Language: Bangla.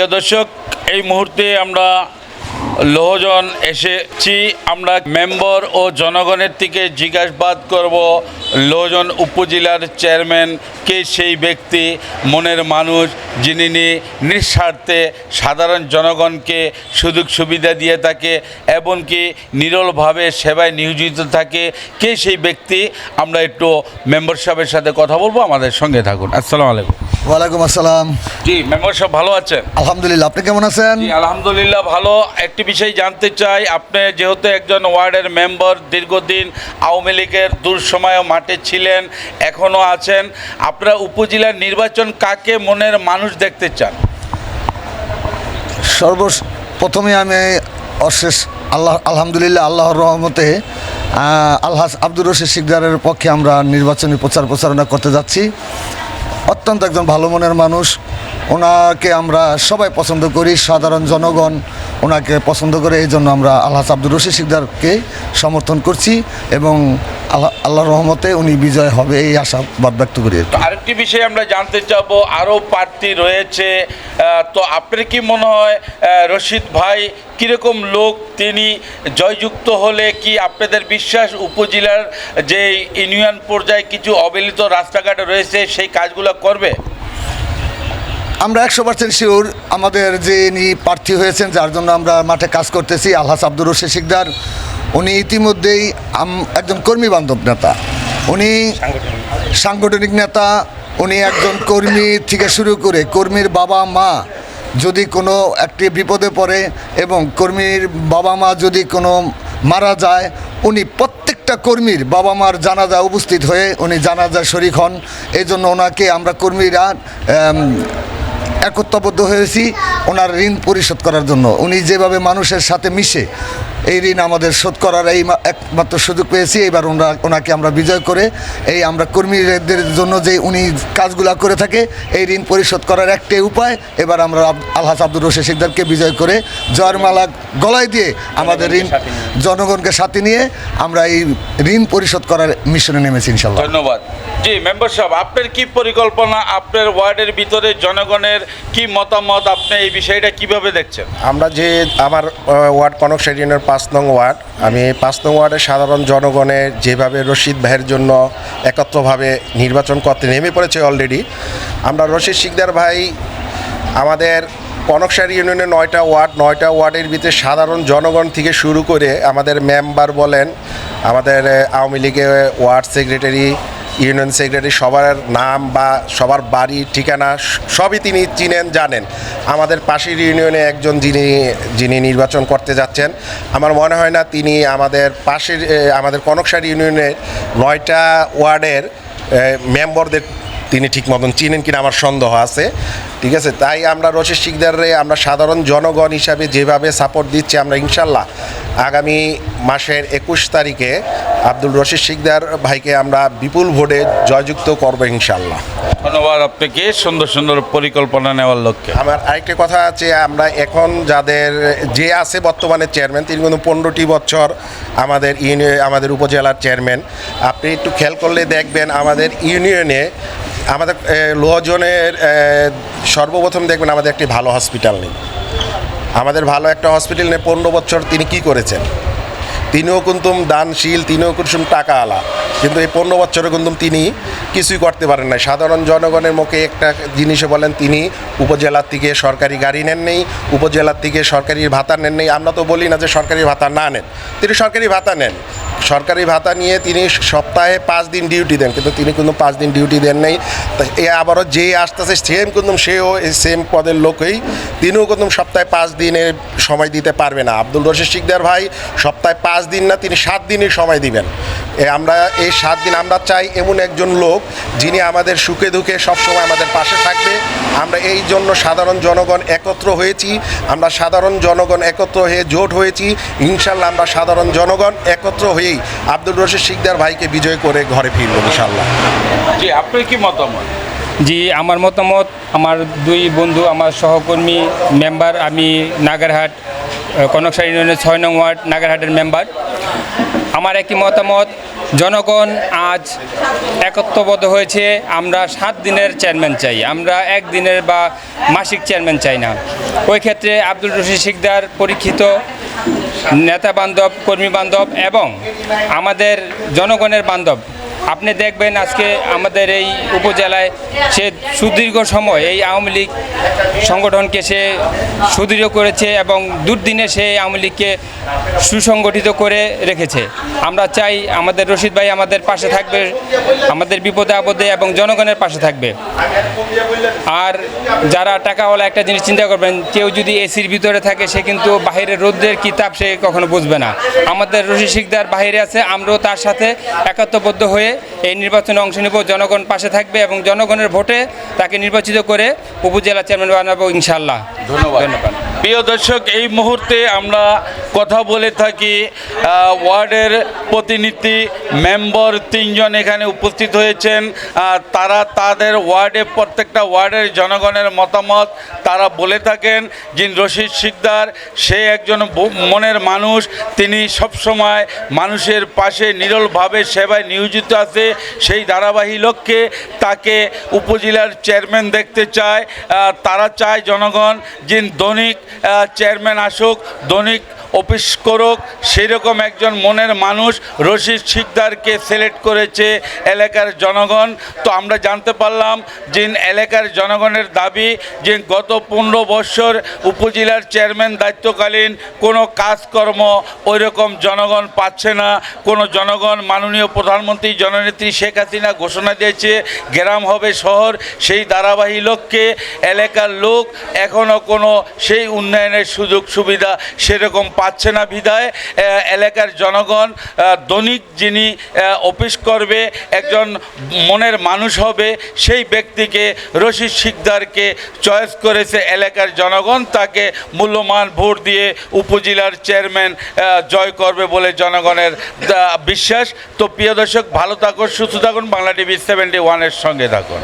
প্রিয় দর্শক, এই মুহূর্তে আমরা লোহজন এসেছি। আমরা মেম্বার ও জনগণের থেকে জিজ্ঞাসাবাদ করব লোহজন উপজেলার চেয়ারম্যান কে সেই ব্যক্তি, মনের মানুষ, যিনি নিঃস্বার্থে সাধারণ জনগণকে সুযোগ সুবিধা দিয়ে থাকে এমনকি নিরলভাবে সেবায় নিয়োজিত থাকে, কে সেই ব্যক্তি? আমরা একটু মেম্বার সাহেবের সাথে কথা বলব, আমাদের সঙ্গে থাকুন। আসসালামু আলাইকুম। ওয়ালাইকুম আসসালাম। জি মেম্বার সাহেব ভালো আছেন? আলহামদুলিল্লাহ আপনি কেমন আছেন? আলহামদুলিল্লাহ ভালো। একটি বিষয় জানতে চাই আপনি যেহেতু একজন ওয়ার্ডের মেম্বার দীর্ঘদিন আওয়ামী লীগের দুঃসময় মাঠে ছিলেন এখনও আছেন আপনারা উপজেলার নির্বাচন কাকে মনের মানুষ দেখতে চান? সর্ব প্রথমে আমি অশেষ আল্লাহ আলহামদুলিল্লাহ আল্লাহর রহমতে আহ, আলহাজ আব্দুর রশিদ শিকদারের পক্ষে আমরা নির্বাচনী প্রচার প্রচারণা করতে যাচ্ছি। অত্যন্ত একজন ভালো মনের মানুষ। ওনাকে আমরা সবাই পছন্দ করি সাধারণ জনগণ। ওনাকে পছন্দ করে এই জন্য আমরা আল্লাহ আব্দুর রশিদ শিকদারকে সমর্থন করছি এবং আল্লাহ আল্লাহর রহমতে উনি বিজয় হবে এই আশাবাদ ব্যক্ত করি আরেকটি বিষয় আমরা জানতে চাবো, আরও প্রার্থী রয়েছে তো আপনার কি মনে হয় রশিদ ভাই কীরকম লোক, তিনি জয়যুক্ত হলে কি আপনাদের বিশ্বাস উপজেলার যে ইউনিয়ন পর্যায়ে কিছু অবহেলিত রাস্তাঘাট রয়েছে, সেই কাজগুলো করবে? আমরা একশো পার্সেন্ট শিওর আমাদের যে ইনি প্রার্থী হয়েছেন, যার জন্য আমরা মাঠে কাজ করতেছি, আলহাস আব্দুর রশিদ শিকদার। উনি ইতিমধ্যেই একজন কর্মী বান্ধব নেতা। উনি সাংগঠনিক নেতা, উনি একজন কর্মী থেকে শুরু করে কর্মীর বাবা মা যদি কোনো একটি বিপদে পড়ে এবং কর্মীর বাবা মা যদি কোনো মারা যায়, উনি প্রত্যেকটা কর্মীর বাবা মার জানাজা উপস্থিত হয়ে উনি জানাজা শরিক হন। এই জন্য ওনাকে আমরা কর্মীরা একত্রবদ্ধ হয়েছি ওনার ঋণ পরিশোধ করার জন্য। উনি যেভাবে মানুষের সাথে মিশে এই ঋণ আমাদের শোধ করার এই মা- একমাত্র সুযোগ পেয়েছি। এবার ওনারা ওনাকে আমরা বিজয় করে এই আমরা কর্মীদের জন্য যে উনি কাজগুলা করে থাকে এই ঋণ পরিশোধ করার একটাই উপায়। এবার আমরা আলহাজ আব্দুর রশিদ শিকদারকে বিজয় করে জয়ের মালা গলায় দিয়ে আমাদের ঋণ জনগণকে সাথে নিয়ে। আমরা এই ঋণ পরিশোধ করার মিশনে নেমেছি ইনশাল্লাহ ধন্যবাদ। জি মেম্বার সাহেব আপনার কি পরিকল্পনা? আপনার ওয়ার্ডের ভিতরে জনগণের কি মতামত? আপনি এই বিষয়টা কীভাবে দেখছেন? আমরা যে আমার ওয়ার্ড কনক ইউনিয়নের পাঁচ নং ওয়ার্ড। আমি পাঁচ নং ওয়ার্ডের সাধারণ জনগণের যেভাবে রশিদ ভাইয়ের জন্য একত্রভাবে নির্বাচন করতে নেমে পড়েছে অলরেডি আমরা রশিদ শিকদার ভাই, আমাদের কনকসার ইউনিয়নের নয়টা ওয়ার্ড, নয়টা ওয়ার্ডের ভিতরে সাধারণ জনগণ থেকে শুরু করে আমাদের মেম্বার বলেন, আমাদের, আওয়ামী লীগের ওয়ার্ড সেক্রেটারি ইউনিয়ন সেক্রেটারি, সবার নাম বা সবার বাড়ি, ঠিকানা সবই তিনি চিনেন, জানেন। আমাদের পাশের ইউনিয়নে একজন যিনি যিনি নির্বাচন করতে যাচ্ছেন, আমার মনে হয় না তিনি আমাদের পাশের আমাদের কনকসার ইউনিয়নের নয়টা ওয়ার্ডের মেম্বারদের তিনি ঠিক মতন চিনেন কিনা আমার সন্দেহ আছে, ঠিক আছে? তাই আমরা রশিদ শিকদারে, আমরা সাধারণ জনগণ হিসাবে যেভাবে সাপোর্ট দিচ্ছি, আমরা ইনশাল্লাহ আগামী মাসের একুশ তারিখে আব্দুল রশিদ শিকদার ভাইকে আমরা বিপুল ভোটে জয়যুক্ত করব ইনশাল্লাহ ধন্যবাদ আপনাকে সুন্দর সুন্দর পরিকল্পনা নেওয়ার লক্ষ্যে। আমার আরেকটা কথা আছে আমরা এখন যাদের যে আছে বর্তমানে চেয়ারম্যান তিনি কিন্তু পনেরোটি বছর আমাদের ইউনিয়ন আমাদের উপজেলার চেয়ারম্যান। আপনি একটু খেয়াল করলে দেখবেন আমাদের ইউনিয়নে আমাদের লোহজনের সর্বপ্রথম দেখবেন আমাদের একটি ভালো হসপিটাল নেই। আমাদের ভালো একটা হসপিটাল নিয়ে পনেরো বছর তিনি কি করেছেন? তিনিও কিন্তু দানশীল, তিনিও কিন্তু টাকা আলা কিন্তু এই পনেরো বছরে কিন্তু তিনি কিছুই করতে পারেন না সাধারণ জনগণের মুখে একটা জিনিসে বলেন, তিনি উপজেলার থেকে সরকারি গাড়ি নেন নেই, উপজেলার থেকে সরকারি ভাতা নেন নেই। আমরা তো বলি না যে সরকারি ভাতা না নেন। তিনি সরকারি ভাতা নেন। সরকারি ভাতা নিয়ে তিনি সপ্তাহে পাঁচ দিন ডিউটি দেন, কিন্তু তিনি কিন্তু পাঁচ দিন ডিউটি দেন নেই। এ আবারও যে আসতেছে, সেম কিন্তু সেও এই সেম পদের লোকই। তিনিও কিন্তু সপ্তাহে পাঁচ দিনের সময় দিতে পারবে না। আব্দুল রশিদ শিকদার ভাই সপ্তাহে পাঁচ দিন না, তিনি সাত দিনের সময় দিবেন। এ আমরা এই সাত দিন আমরা চাই এমন একজন লোক যিনি আমাদের সুখে দুঃখে সবসময় আমাদের পাশে থাকবে। আমরা এই জন্য সাধারণ জনগণ একত্র হয়েছি। আমরা সাধারণ জনগণ একত্র হয়ে জোট হয়েছি। ইনশাল্লাহ আমরা সাধারণ জনগণ একত্র হয়েই আব্দুল রশিদ শিকদার ভাইকে বিজয় করে ঘরে ফিরব ইনশাল্লাহ জি আপনার কি মতামত? জি আমার মতামত আমার দুই বন্ধু আমার সহকর্মী মেম্বার আমি নাগারহাট কনকসার ইউনিয়নের ছয় নং ওয়ার্ড নাগারহাটের মেম্বার। আমার একটি মতামত জনগণ আজ একত্রবদ্ধ হয়েছে আমরা সাত দিনের চেয়ারম্যান চাই আমরা একদিনের বা মাসিক চেয়ারম্যান চাই না। ওই ক্ষেত্রে আব্দুল রশিদ শিকদার পরীক্ষিত নেতা বান্ধব কর্মী বান্ধব এবং আমাদের জনগণের বান্ধব। আপনি দেখবেন আজকে আমাদের এই উপজেলায় সে সুদীর্ঘ সময় এই আওয়ামী লীগ সংগঠনকে সে সুদৃঢ় করেছে এবং দুর্দিনে সে আওয়ামী লীগকে সুসংগঠিত করে রেখেছে। আমরা চাই আমাদের রশিদ ভাই আমাদের পাশে থাকবে, আমাদের বিপদে আপদে এবং জনগণের পাশে থাকবে। আর যারা টাকাওয়ালা একটা জিনিস চিন্তা করবেন, কেউ যদি এসির ভিতরে থাকে, সে কিন্তু বাইরের রোদ্রের কিতাব সে কখনো বুঝবে না। আমাদের রশিদ শিকদার বাইরে আছে, আমরাও তার সাথে একাত্মবদ্ধ হয়ে এই নির্বাচনে অংশ নেব জনগণ পাশে থাকবে এবং জনগণের ভোটে তাকে নির্বাচিত করে উপজেলা চেয়ারম্যান বানাবো ইনশাল্লাহ ধন্যবাদ। প্রিয় দর্শক, এই মুহূর্তে আমরা কথা বলে থাকি ওয়ার্ডের প্রতিনিধি, মেম্বার তিনজন এখানে উপস্থিত হয়েছেন। তারা তাদের ওয়ার্ডে, প্রত্যেকটা ওয়ার্ডের জনগণের মতামত তারা বলে থাকেন। যে রশিদ শিকদার, সে একজন মনের মানুষ। তিনি সবসময় মানুষের পাশে নিরলভাবে সেবায় নিয়োজিত আছে। সেই ধারাবাহী লক্ষ্যে তাকে উপজেলার চেয়ারম্যান দেখতে চায়। তারা চায় জনগণ যে দৈনিক চেয়ারম্যান আসুক দৈনিক অফিস করুক, সেরকম একজন মনের মানুষ রশিদ শিকদারকে সিলেক্ট করেছে এলাকার জনগণ। তো আমরা জানতে পারলাম যে এলাকার জনগণের দাবি যে গত পনেরো বছর উপজেলার চেয়ারম্যান দায়িত্বকালীন কোনো কাজকর্ম ওই রকম জনগণ পাচ্ছে না। কোনো জনগণ মাননীয় প্রধানমন্ত্রী জননেত্রী শেখ হাসিনা ঘোষণা দিয়েছে, গ্রাম হবে শহর, সেই ধারাবাহী লক্ষ্যে এলাকার লোক এখনও কোনো সেই উন্নয়নের সুযোগ সুবিধা সেরকম পাচ্ছে না বিধায় এলাকার জনগণ দৈনিক যিনি অফিস করবে, একজন মনের মানুষ হবে, সেই ব্যক্তিকে রশিদ শিকদারকে চয়েস করেছে এলাকার জনগণ, তাকে মূল্যমান ভোট দিয়ে উপজেলার চেয়ারম্যান জয় করবে বলে জনগণের বিশ্বাস। তো প্রিয় দর্শক, ভালো থাকুন, সুস্থ থাকুন, বাংলা টিভি সেভেন্টি ওয়ানের সঙ্গে থাকুন।